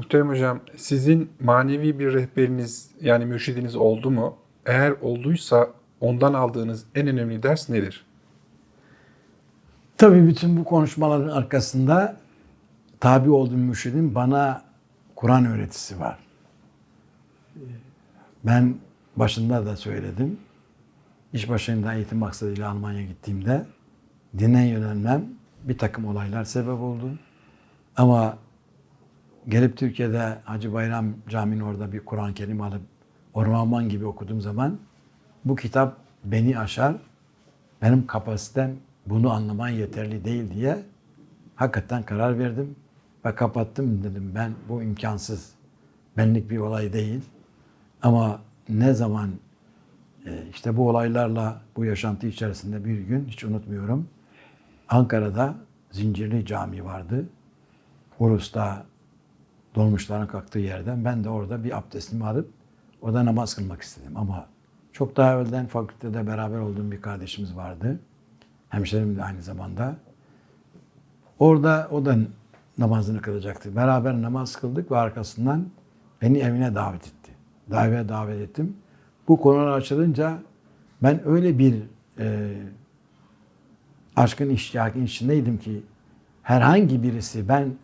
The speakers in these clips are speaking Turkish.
Muhterem Hocam, sizin manevi bir rehberiniz yani mürşidiniz oldu mu? Eğer olduysa ondan aldığınız en önemli ders nedir? Tabii bütün bu konuşmaların arkasında tabi olduğum mürşidin bana Kur'an öğretisi var. Ben başında da söyledim. İş başında eğitim maksadıyla Almanya gittiğimde dine yönelmem bir takım olaylar sebep oldu. Ama gelip Türkiye'de Hacı Bayram Camii'nin orada bir Kur'an-ı Kerim alıp ormanman gibi okuduğum zaman bu kitap beni aşar, benim kapasitem bunu anlamaya yeterli değil diye hakikaten karar verdim ve kapattım. Dedim ben bu imkansız. Benlik bir olay değil. Ama ne zaman e, işte bu olaylarla bu yaşantı içerisinde bir gün hiç unutmuyorum Ankara'da Zincirli Cami vardı. Urus'ta dolmuşların kalktığı yerden ben de orada bir abdestimi alıp orada namaz kılmak istedim ama çok daha evvelden fakültede beraber olduğum bir kardeşimiz vardı. Hemşerim de aynı zamanda. Orada o da namazını kılacaktı. Beraber namaz kıldık ve arkasından beni evine davet etti. Davet davet ettim. Bu konular açılınca ben öyle bir e, aşkın iştiyakin içindeydim ki herhangi birisi ben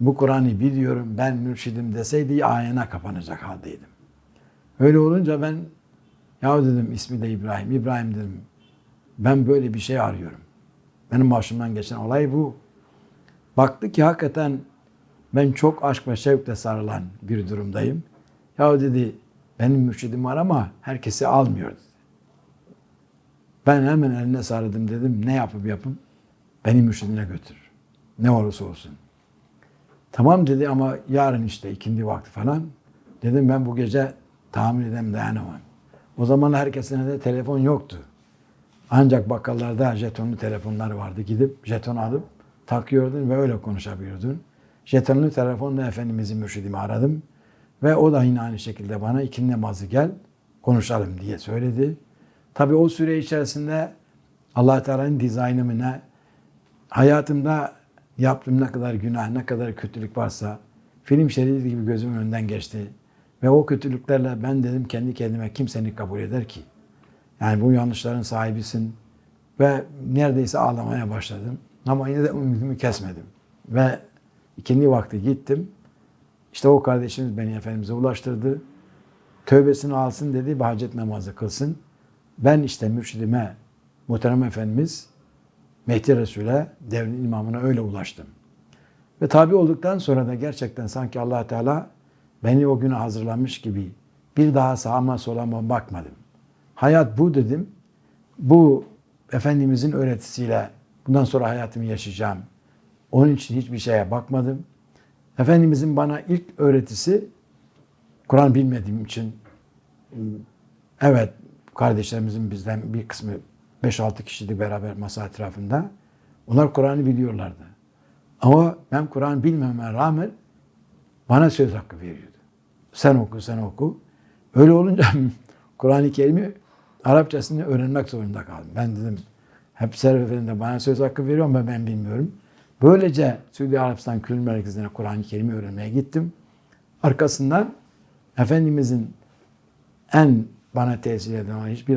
bu Kur'an'ı biliyorum, ben mürşidim deseydi ayına kapanacak haldeydim. Öyle olunca ben ya dedim ismi de İbrahim. İbrahim dedim ben böyle bir şey arıyorum. Benim başımdan geçen olay bu. Baktı ki hakikaten ben çok aşk ve şevkle sarılan bir durumdayım. Ya dedi benim mürşidim var ama herkesi almıyor dedi. Ben hemen eline sarıldım dedim ne yapıp yapıp beni mürşidine götür. Ne olursa olsun. Tamam dedi ama yarın işte ikindi vakti falan. Dedim ben bu gece tahammül edem dayanamam. O zaman herkesin de telefon yoktu. Ancak bakkallarda jetonlu telefonlar vardı. Gidip jeton alıp takıyordun ve öyle konuşabiliyordun. Jetonlu telefonla Efendimiz'i mürşidimi aradım. Ve o da yine aynı şekilde bana ikindi namazı gel konuşalım diye söyledi. Tabi o süre içerisinde allah Teala'nın dizaynı ne? Hayatımda yaptığım ne kadar günah, ne kadar kötülük varsa film şeridi gibi gözümün önünden geçti. Ve o kötülüklerle ben dedim kendi kendime kim seni kabul eder ki? Yani bu yanlışların sahibisin. Ve neredeyse ağlamaya başladım. Ama yine de ümidimi kesmedim. Ve ikindi vakti gittim. İşte o kardeşimiz beni Efendimiz'e ulaştırdı. Tövbesini alsın dedi, bir hacet namazı kılsın. Ben işte mürşidime, muhterem Efendimiz, Mehdi Resul'e, devrin imamına öyle ulaştım. Ve tabi olduktan sonra da gerçekten sanki allah Teala beni o güne hazırlamış gibi bir daha sağıma solama bakmadım. Hayat bu dedim. Bu Efendimizin öğretisiyle bundan sonra hayatımı yaşayacağım. Onun için hiçbir şeye bakmadım. Efendimizin bana ilk öğretisi Kur'an bilmediğim için evet kardeşlerimizin bizden bir kısmı 5-6 kişiydi beraber masa etrafında. Onlar Kur'an'ı biliyorlardı. Ama ben Kur'an bilmeme rağmen bana söz hakkı veriyordu. Sen oku, sen oku. Öyle olunca Kur'an-ı Kerim'i Arapçasını öğrenmek zorunda kaldım. Ben dedim hep seferinde bana söz hakkı veriyor ama ben bilmiyorum. Böylece Suudi Arabistan Kültür Merkezi'ne Kur'an-ı Kerim'i öğrenmeye gittim. Arkasından Efendimizin en bana tesir eden hiçbir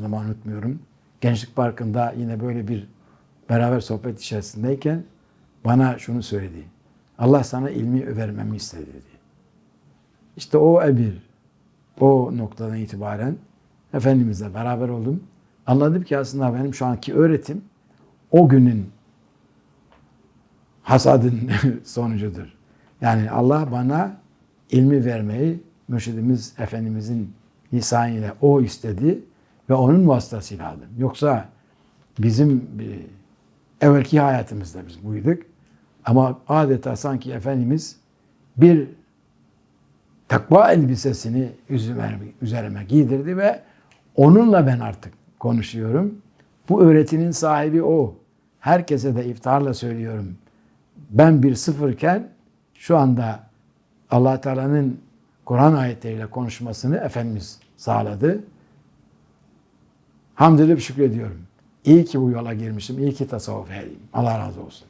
zaman unutmuyorum. Gençlik Parkı'nda yine böyle bir beraber sohbet içerisindeyken bana şunu söyledi. Allah sana ilmi vermemi istedi dedi. İşte o emir, o noktadan itibaren Efendimizle beraber oldum. Anladım ki aslında benim şu anki öğretim o günün hasadın sonucudur. Yani Allah bana ilmi vermeyi mürşidimiz Efendimizin lisanıyla o istedi ve onun vasıtasıyla aldım. Yoksa bizim evvelki hayatımızda biz buyduk. Ama adeta sanki Efendimiz bir takva elbisesini üzerime, üzerime giydirdi ve onunla ben artık konuşuyorum. Bu öğretinin sahibi o. Herkese de iftarla söylüyorum. Ben bir sıfırken şu anda allah Teala'nın Kur'an ayetleriyle konuşmasını Efendimiz sağladı. Hamd edip şükrediyorum. İyi ki bu yola girmişim. İyi ki tasavvuf ehliyim. Allah razı olsun.